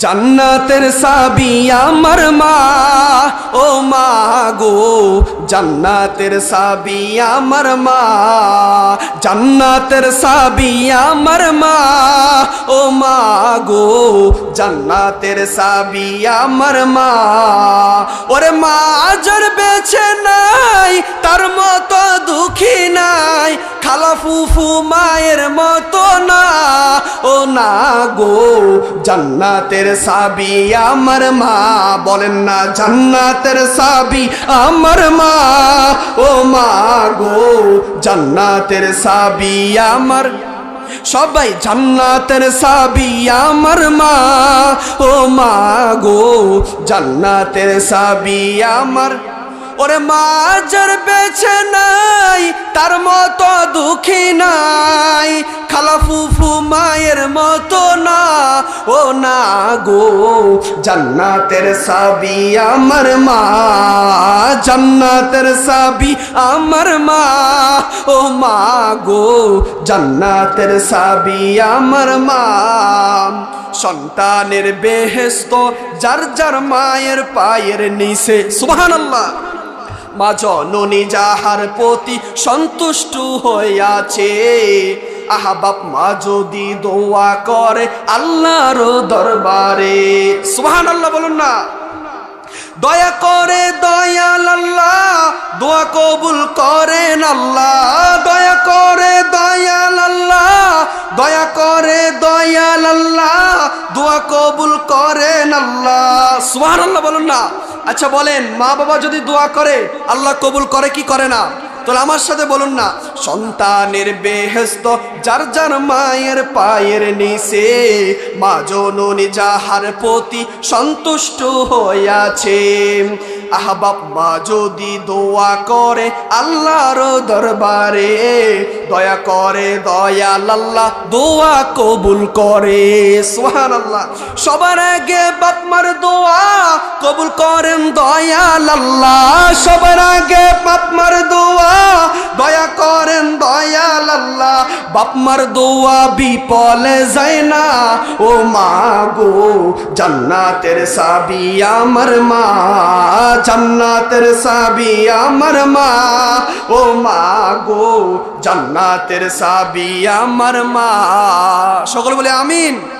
জান্নাতের সাবি আমার মা, ও মা গো। জান্নাতের সাবি আমার মা, জান্নাতের সাবি আমার মা, ও মা গো। জান্নাতের সাবি আমার মা। ওরে মা, আজর বেছে নাই ফুফু মায়ের মতো না। ও না গো, জান্নাতের সাবি আমার মা। বলেন না, জান্নাতের সাবি আমার মা। ও মা গো, জান্নাতের সাবি আমার। সবাই জান্নাতের সাবি আমার মা। ও মা গো, জান্নাতের সাবি আমার। ওরে মাজার বেছে নাই তার মতো দুঃখী নাই। খালা ফুফু মায়ের মতো না। ও না গো, জান্নাতের সাবি আমার মা। জান্নাতের সাবি আমার মা। ও মা গো, জান্নাতের সাবি আমার মা। সন্তানের বেহেস্ত যার যার মায়ের পায়ের নিচে। সুবহানাল্লাহ। মা জননী যাহার প্রতি সন্তুষ্ট হইয়াছে, আহা বাপ মা যদি দোয়া করে আল্লাহর দরবারে। সুবহান আল্লাহ বলুন না। দয়া করে দয়াল আল্লাহ, দোয়া কবুল করেন আল্লাহ। দয়া করে দয়াল আল্লাহ, দয়া করে দয়াল আল্লাহ, দোয়া কবুল করেন আল্লাহ। সুবহানাল্লাহ বলুন না। আচ্ছা বলেন, মা বাবা যদি দোয়া করে, আল্লাহ কবুল করে কি করে না? তাহলে আমার সাথে বলুন না, সন্তানের বেহেস্ত যার যার মায়ের পায়ের নিচে, মা জননী যাহার প্রতি সন্তুষ্ট হইয়াছে। আহবাব মা যদি দোয়া করে আল্লাহর দরবারে, দয়া করে দয়াল আল্লাহ দোয়া কবুল করে। সোহান আল্লাহ সবার আগে বাপমার দোয়া কবুল করেন দয়াল আল্লাহ। সবার আগে বাপমার দোয়া দয়া করেন দয়াল আল্লাহ বাপমার দোয়া বিপলে যায় না। ও মা গো, জান্নাতের সাবি আমার মা, জান্নাতের সাবি আমার মা। ও মা গো, জান্নাতের সাবি আমার মা। সকল বলে আমিন।